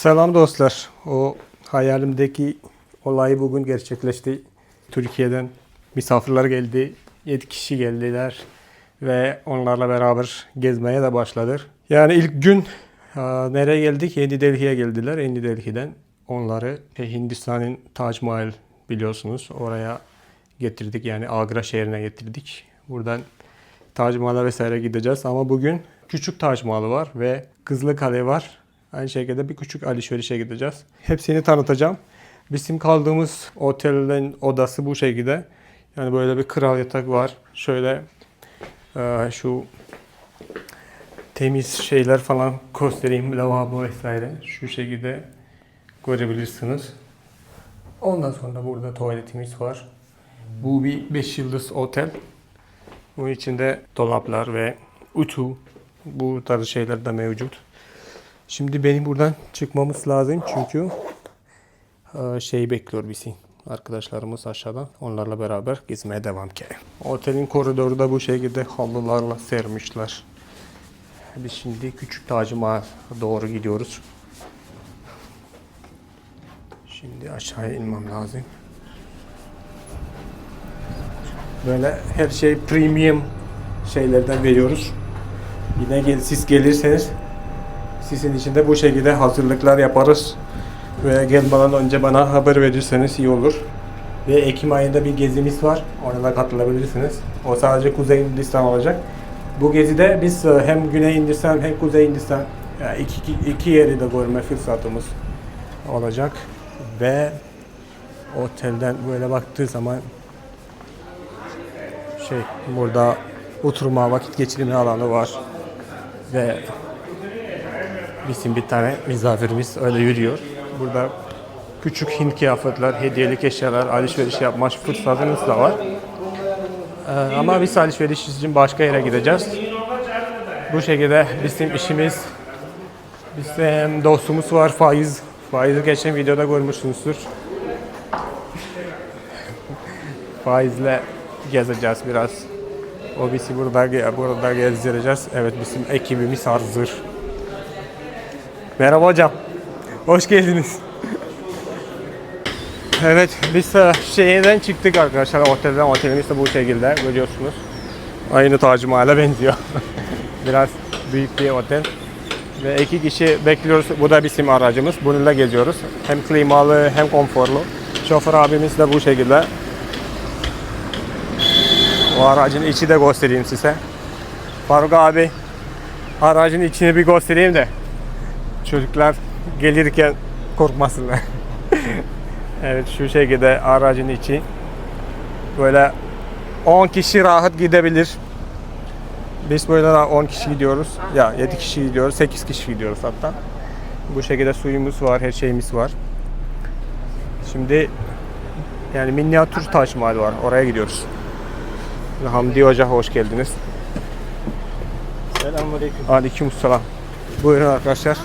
Selam dostlar. O hayalimdeki olay bugün gerçekleşti. Türkiye'den misafirler geldi. 7 kişi geldiler ve onlarla beraber gezmeye de başladık. Yani ilk gün e, nereye geldik? Yeni Delhi'ye geldiler. Yeni Delhi'den onları e, Hindistan'ın Taj Mahal biliyorsunuz. Oraya getirdik. Yani Agra şehrine getirdik. Buradan Taj Mahal'a vesaire gideceğiz ama bugün küçük Taj Mahal var ve Kızıl Kale var. Aynı şekilde bir küçük alışverişe gideceğiz. Hepsini tanıtacağım. Bizim kaldığımız otelin odası bu şekilde. Yani böyle bir kral yatak var. Şöyle e, şu temiz şeyler falan göstereyim. Lavabo vesaire. Şu şekilde görebilirsiniz. Ondan sonra burada tuvaletimiz var. Bu bir 5 yıldız otel. Bunun içinde dolaplar ve utu bu tarz şeyler de mevcut. Şimdi benim buradan çıkmamız lazım çünkü e, şey bekliyor bizi. Arkadaşlarımız aşağıda. Onlarla beraber gezmeye devam ki. Otelin koridoru da bu şekilde halılarla sermişler. Biz şimdi Küçük Tac Mahal'e doğru gidiyoruz. Şimdi aşağıya inmem lazım. Böyle her şey premium şeylerden veriyoruz. Yine gel, siz gelirseniz sizin için de bu şekilde hazırlıklar yaparız. Ve gelmeden önce bana haber verirseniz iyi olur. Ve Ekim ayında bir gezimiz var. Ona da katılabilirsiniz. O sadece Kuzey Hindistan olacak. Bu gezide biz e, hem Güney Hindistan hem Kuzey Hindistan yani iki, iki, iki yeri de görme fırsatımız olacak. Ve otelden böyle baktığı zaman şey burada oturma vakit geçirme alanı var ve bizim bir tane misafirimiz öyle yürüyor. Burada küçük Hint kıyafetler, hediyelik eşyalar, alışveriş yapma fırsatınız da var. Ee, ama biz alışveriş için başka yere gideceğiz. Bu şekilde bizim işimiz, bizim dostumuz var Faiz. Faiz'i geçen videoda görmüşsünüzdür. Faizle gezeceğiz biraz. O bizi burada, burada gezdireceğiz. Evet bizim ekibimiz hazır. Merhaba hocam. Hoş geldiniz. Evet biz e, şeyden çıktık arkadaşlar otelden. Otelimiz de bu şekilde görüyorsunuz. Aynı Taj Mahal'e benziyor. Biraz büyük bir otel. Ve iki kişi bekliyoruz. Bu da bizim aracımız. Bununla geziyoruz. Hem klimalı hem konforlu. Şoför abimiz de bu şekilde. O aracın içi de göstereyim size. Faruk abi aracın içini bir göstereyim de çocuklar gelirken korkmasınlar. evet şu şekilde aracın içi böyle 10 kişi rahat gidebilir. Biz böyle 10 kişi gidiyoruz. Ya 7 kişi gidiyoruz, 8 kişi gidiyoruz hatta. Bu şekilde suyumuz var, her şeyimiz var. Şimdi yani minyatür Taş Mahal var. Oraya gidiyoruz. Hamdi Hoca hoş geldiniz. Selamünaleyküm. Aleykümselam. Buyurun arkadaşlar.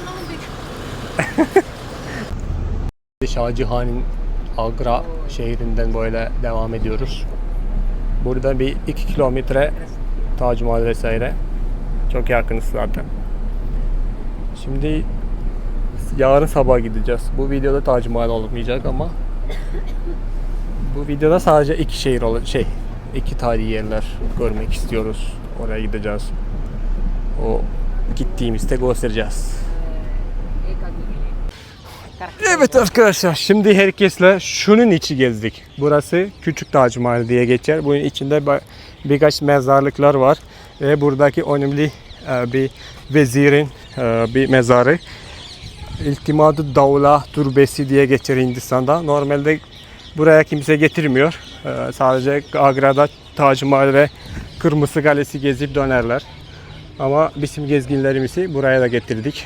Şah Cihan'ın Agra şehrinden böyle devam ediyoruz. Burada bir 2 kilometre Tac Mahal vesaire. Çok yakınız zaten. Şimdi yarın sabah gideceğiz. Bu videoda Tac Mahal olmayacak ama bu videoda sadece iki şehir olacak. Şey, iki tarihi yerler görmek istiyoruz. Oraya gideceğiz. O gittiğimizde göstereceğiz. Evet arkadaşlar şimdi herkesle şunun içi gezdik. Burası Küçük Tac Mahal diye geçer. Bunun içinde birkaç mezarlıklar var. Ve buradaki önemli e, bir vezirin e, bir mezarı. İltimadı Davla Türbesi diye geçer Hindistan'da. Normalde buraya kimse getirmiyor. E, Sadece Agra'da Tac Mahal ve Kırmızı Kalesi gezip dönerler. Ama bizim gezginlerimizi buraya da getirdik.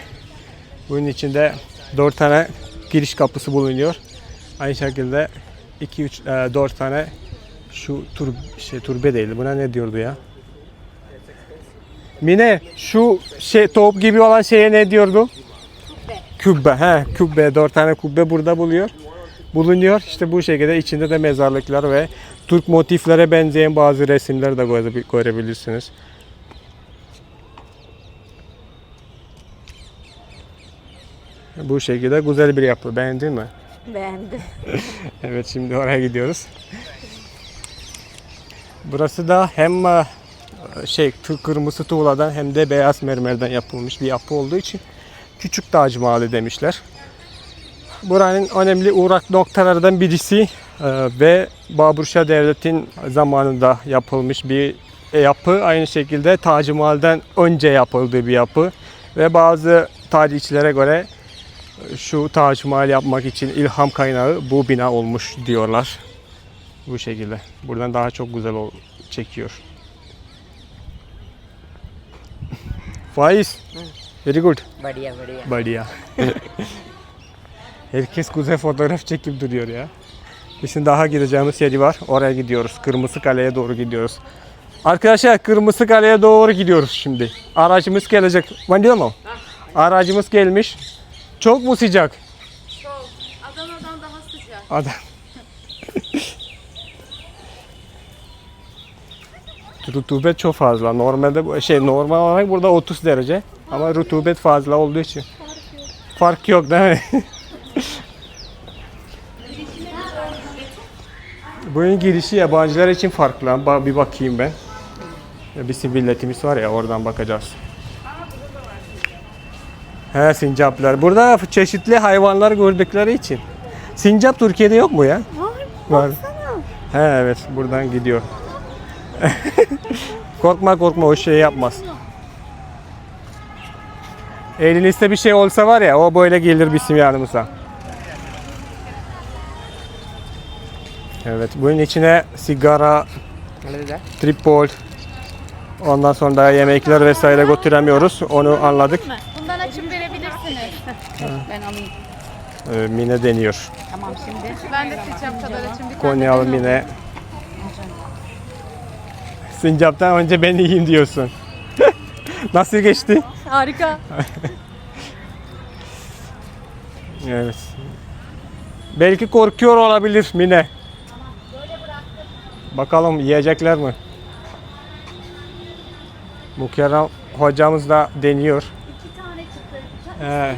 Bunun içinde 4 tane giriş kapısı bulunuyor. Aynı şekilde 2 3 4 tane şu tur şey turbe değil. Buna ne diyordu ya? Mine şu şey top gibi olan şeye ne diyordu? Kubbe. He, kubbe. 4 tane kubbe burada buluyor. Bulunuyor. İşte bu şekilde içinde de mezarlıklar ve Türk motiflere benzeyen bazı resimler de göre- görebilirsiniz. Bu şekilde güzel bir yapı. Beğendin mi? Beğendim. Evet şimdi oraya gidiyoruz. Burası da hem e, şey kırmızı tuğladan hem de beyaz mermerden yapılmış bir yapı olduğu için küçük Tac Mahali demişler. Buranın önemli uğrak noktalardan birisi e, ve Baburşah Devlet'in zamanında yapılmış bir yapı. Aynı şekilde Tac Mahal'den önce yapıldığı bir yapı ve bazı tarihçilere göre şu Tac Mahal yapmak için ilham kaynağı bu bina olmuş diyorlar. Bu şekilde. Buradan daha çok güzel çekiyor. Faiz. Very good. Badiya badiya. Badiya. Herkes güzel fotoğraf çekip duruyor ya. Bizim daha gideceğimiz yeri var. Oraya gidiyoruz. Kırmızı Kale'ye doğru gidiyoruz. Arkadaşlar Kırmızı Kale'ye doğru gidiyoruz şimdi. Aracımız gelecek. Ben diyor mu? Aracımız gelmiş. Çok mu sıcak? Çok. Adana'dan daha sıcak. Adam. rutubet çok fazla. Normalde bu şey normal olarak burada 30 derece ama rutubet fazla olduğu için fark yok değil mi? Bunun girişi yabancılar için farklı. Bir bakayım ben. Bizim milletimiz var ya oradan bakacağız. He sincaplar. Burada çeşitli hayvanlar gördükleri için. Sincap Türkiye'de yok mu ya? Var. Var. He evet buradan gidiyor. korkma korkma o şey yapmaz. Elinizde bir şey olsa var ya o böyle gelir bizim yanımıza. Evet bunun içine sigara, tripod, ondan sonra da yemekler vesaire götüremiyoruz. Onu anladık. Ben alayım. Ee, Mine deniyor. Tamam şimdi. Ben de sıcak kadar. Bir tane Konyalı Mine. Sincaptan önce ben yiyeyim diyorsun. Nasıl geçti? Harika. Evet. Belki korkuyor olabilir Mine. Bakalım yiyecekler mi? Mukerrem hocamız da deniyor. İki tane çıktı. Ee,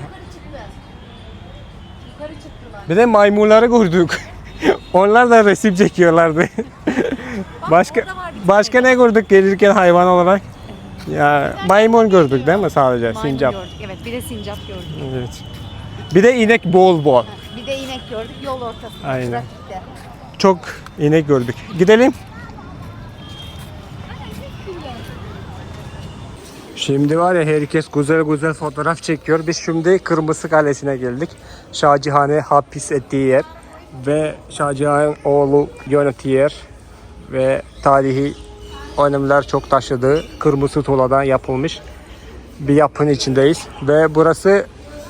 bir de maymunları gördük. Onlar da resim çekiyorlardı. başka başka ne gördük gelirken hayvan olarak? Ya maymun gördük değil mi sadece? Sincap. gördük. Evet bir de sincap gördük. Evet. Bir de inek bol bol. Bir de inek gördük yol ortasında. Aynen. Trafikte. Çok inek gördük. Gidelim. Şimdi var ya herkes güzel güzel fotoğraf çekiyor. Biz şimdi Kırmızı Kalesi'ne geldik. Şahcihan'ı hapis ettiği yer ve Şahcihan oğlu yönettiği yer ve tarihi önemler çok taşıdığı kırmızı tuğladan yapılmış bir yapının içindeyiz. Ve burası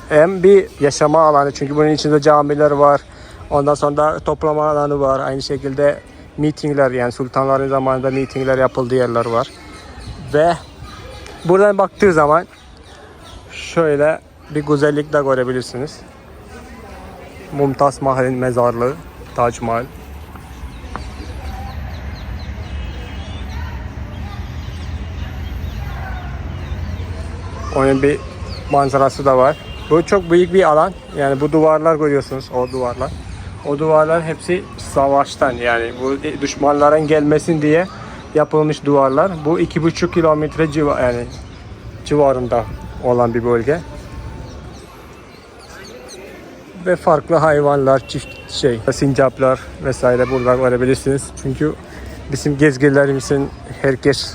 hem bir yaşama alanı çünkü bunun içinde camiler var. Ondan sonra toplama alanı var. Aynı şekilde mitingler yani sultanların zamanında mitingler yapıldığı yerler var. Ve buradan baktığı zaman şöyle bir güzellik de görebilirsiniz. Mumtaz Mahal'in mezarlığı, Tac Mahal. Onun bir manzarası da var. Bu çok büyük bir alan. Yani bu duvarlar görüyorsunuz, o duvarlar. O duvarlar hepsi savaştan yani bu düşmanların gelmesin diye yapılmış duvarlar. Bu iki buçuk kilometre civa yani civarında olan bir bölge. Ve farklı hayvanlar, çift şey, sincaplar vesaire burada görebilirsiniz. Çünkü bizim gezginlerimizin herkes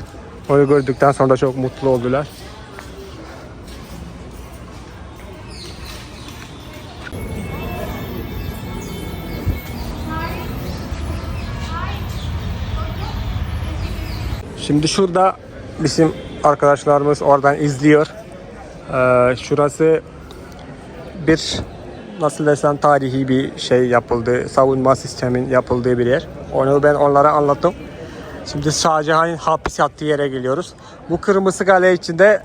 onu gördükten sonra çok mutlu oldular. Şimdi şurada bizim arkadaşlarımız oradan izliyor. Ee, şurası bir nasıl desem tarihi bir şey yapıldı. Savunma sistemin yapıldığı bir yer. Onu ben onlara anlattım. Şimdi Şahjahan'ın hapis yattığı yere geliyoruz. Bu kırmızı kale içinde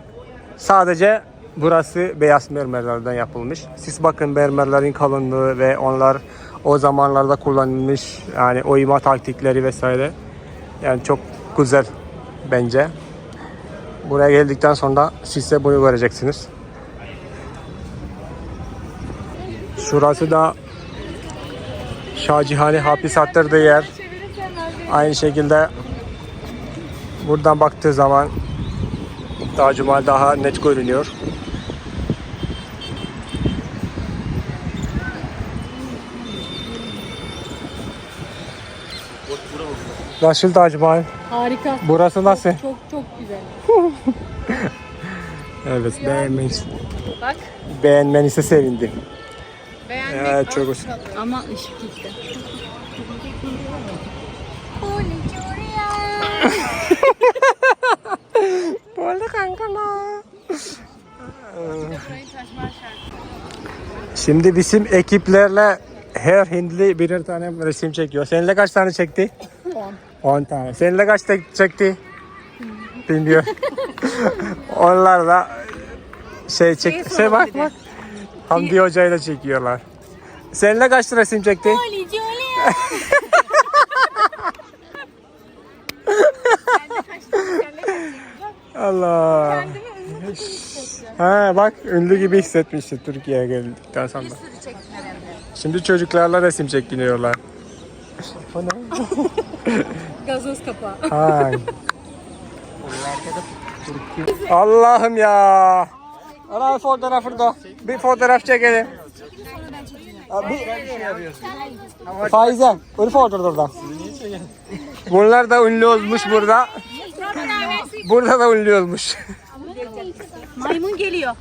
sadece burası beyaz mermerlerden yapılmış. Siz bakın mermerlerin kalınlığı ve onlar o zamanlarda kullanılmış yani oyma taktikleri vesaire. Yani çok güzel bence. Buraya geldikten sonra siz de bunu göreceksiniz. Şurası da Şahcihani hapis attırdığı yer. Aynı şekilde buradan baktığı zaman Tac Mahal daha net görünüyor. Nasıl Mahal? Harika. Burası nasıl? Çok çok güzel. Evet beğenmeniz, Bak. beğenmenize sevindim. Beğendik. Evet çok hoş. Ama ışık gitti. Bu arada kanka Şimdi bizim ekiplerle her Hindli birer tane resim çekiyor. Seninle kaç tane çekti? 10. 10 tane. Seninle kaç tek çekti? Bilmiyorum. Onlar da şey çek... Şey bak bak. Hamdi Hoca ile çekiyorlar. Seninle kaç resim çekti? Allah. Ha bak ünlü gibi hissetmişti Türkiye'ye geldikten sonra. Şimdi çocuklarla resim çekiniyorlar. Gazoz kapağı. Ha. Allah'ım ya. Ana fotoğrafı da. Bir fotoğraf çekelim. Abi, Faize, bir fotoğraf orada. Bunlar da ünlü olmuş burada. Burada da ünlü olmuş. Maymun geliyor.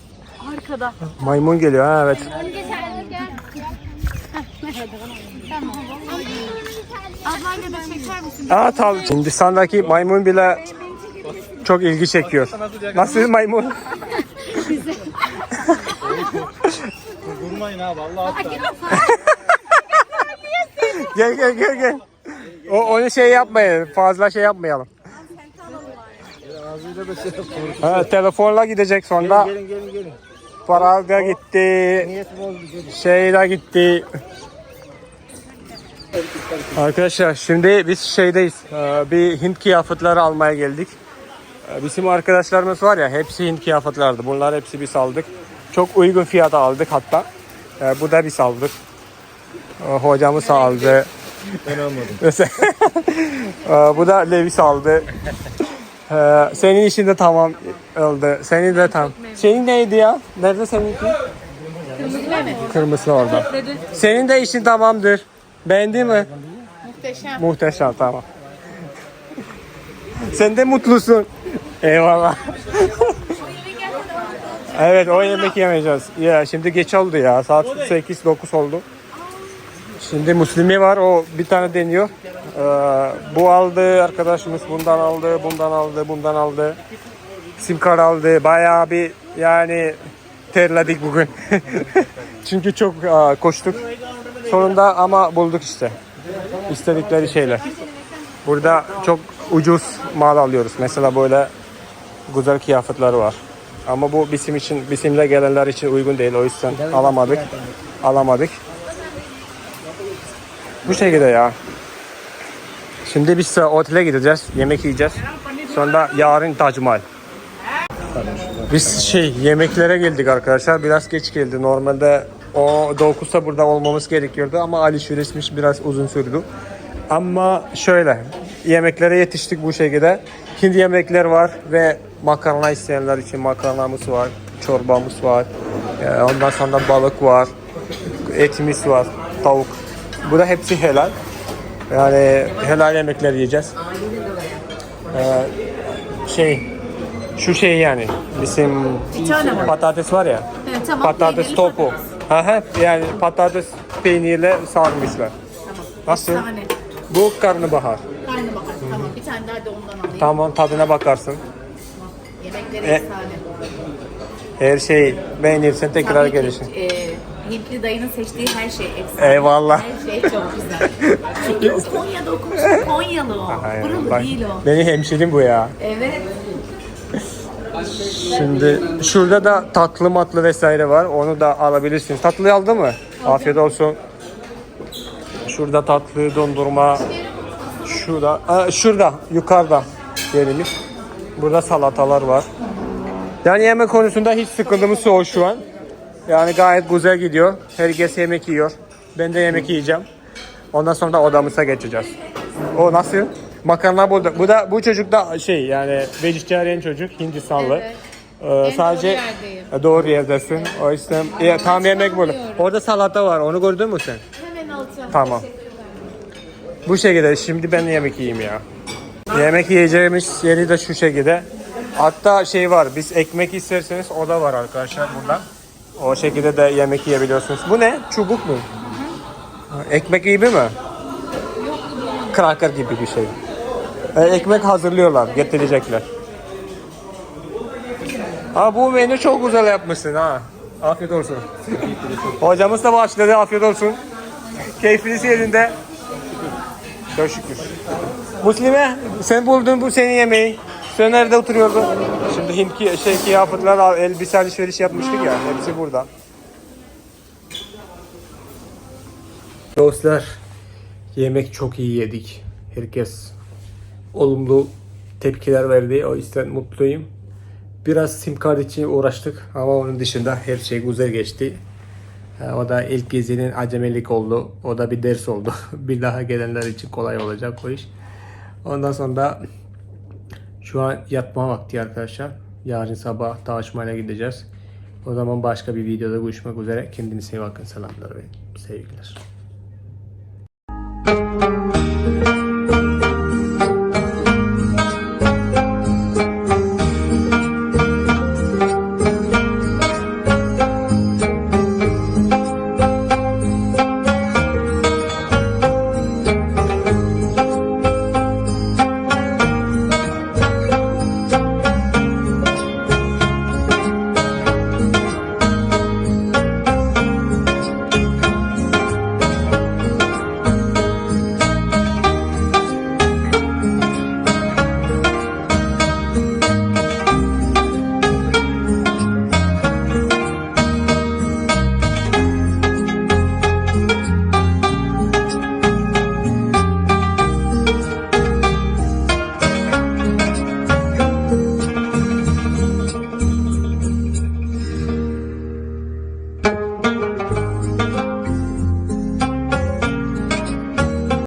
Arkada. Maymun geliyor ha evet. Ablayla da çeker misin? Aa tabii. Hindistan'daki maymun bile çok ilgi çekiyor. Nasıl maymun? Vurmayın abi Allah hatta. gel gel gel gel. O onu şey yapmayın. Fazla şey yapmayalım. Şey. Ha, telefonla gidecek sonra. Gelin gelin gelin. Para da gitti. Gelin. Şey de gitti. Arkadaşlar şimdi biz şeydeyiz. Ee, Bir Hint kıyafetleri almaya geldik. Ee, Bizim arkadaşlarımız var ya hepsi Hint kıyafetlerdi. Bunlar hepsi biz aldık. Çok uygun fiyata aldık hatta. Ee, Bu da biz aldık. Hocamız aldı. Ben almadım. Bu da Levis aldı. Senin işin de tamam oldu. Senin de tam. Senin neydi ya? Nerede seninki? Kırmızı orada. Senin de işin tamamdır. Beğendi mi? Muhteşem. Muhteşem tamam. Sen de mutlusun. Eyvallah. evet o yemek yemeyeceğiz. Ya şimdi geç oldu ya. Saat 8-9 oldu. Şimdi Muslimi var. O bir tane deniyor. Ee, bu aldı. Arkadaşımız bundan aldı. Bundan aldı. Bundan aldı. Sim kart aldı. Bayağı bir yani terledik bugün. Çünkü çok aa, koştuk. Sonunda ama bulduk işte. İstedikleri şeyler. Burada çok ucuz mal alıyoruz. Mesela böyle güzel kıyafetler var. Ama bu bizim için, bizimle gelenler için uygun değil. O yüzden alamadık. Alamadık. Bu şekilde ya. Şimdi biz otele gideceğiz. Yemek yiyeceğiz. Sonra yarın Tac Mahal. Biz şey yemeklere geldik arkadaşlar. Biraz geç geldi. Normalde o 9'da burada olmamız gerekiyordu ama alışverişmiş biraz uzun sürdü. Ama şöyle yemeklere yetiştik bu şekilde. Hindi yemekler var ve makarna isteyenler için makarnamız var, çorbamız var. Ee, Ondan sonra balık var, etimiz var, tavuk. Bu da hepsi helal. Yani helal yemekler yiyeceğiz. Ee, şey şu şey yani bizim patates var ya. Evet, tamam. Patates topu. patates. Aha, yani patates peynirle sarmışlar. Nasıl? Tane. Bu karnabahar. Karnı bakar. Tamam. Bir tane daha da ondan alayım. Tamam tadına bakarsın. Yemekleri E- efsane. Her şey beğenirsen tekrar Tabii ki, gelirsin. e, Hintli dayının seçtiği her şey efsane. Eyvallah. Her şey çok güzel. Çünkü Konya'da okumuş. Konyalı o. Aynen, Buralı bak, değil o. Benim hemşerim bu ya. Evet. Şimdi şurada da tatlı matlı vesaire var. Onu da alabilirsiniz. Tatlıyı aldı mı? Afiyet olsun. Şurada tatlı dondurma. Şurada, Aa, şurada yukarıda yerimiz. Burada salatalar var. Yani yemek konusunda hiç sıkıntımız yok şu an. Yani gayet güzel gidiyor. Herkes yemek yiyor. Ben de yemek yiyeceğim. Ondan sonra da odamıza geçeceğiz. O nasıl? Makarna burada. Bu da bu çocuk da şey yani vejetaryen çocuk Hindistanlı. Evet. Ee, sadece yerdeyim. E, doğru yerdesin. O yüzden ya, tam yemek burada. Orada salata var. Onu gördün mü sen? Hemen alacağım. Tamam. Bu şekilde şimdi ben yemek yiyeyim ya. Yemek yiyeceğimiz yeri de şu şekilde. Hatta şey var. Biz ekmek isterseniz o da var arkadaşlar burada. O şekilde de yemek yiyebiliyorsunuz. Bu ne? Çubuk mu? Ekmek gibi mi? Kraker gibi bir şey. E, ekmek hazırlıyorlar, getirecekler. Ha bu menü çok güzel yapmışsın ha. Afiyet olsun. Hocamız da başladı, afiyet olsun. Keyfiniz yerinde. Çok şükür. Muslime sen buldun bu senin yemeği. Sen nerede oturuyordun? Şimdi Hint şey kıyafetler, elbise alışveriş yapmıştık ya. Hepsi burada. Dostlar, yemek çok iyi yedik. Herkes olumlu tepkiler verdi. O yüzden mutluyum. Biraz sim kart için uğraştık ama onun dışında her şey güzel geçti. O da ilk gezinin acemilik oldu. O da bir ders oldu. bir daha gelenler için kolay olacak o iş. Ondan sonra şu an yatma vakti arkadaşlar. Yarın sabah Taşman'a gideceğiz. O zaman başka bir videoda görüşmek üzere. Kendinize iyi bakın. Selamlar ve sevgiler.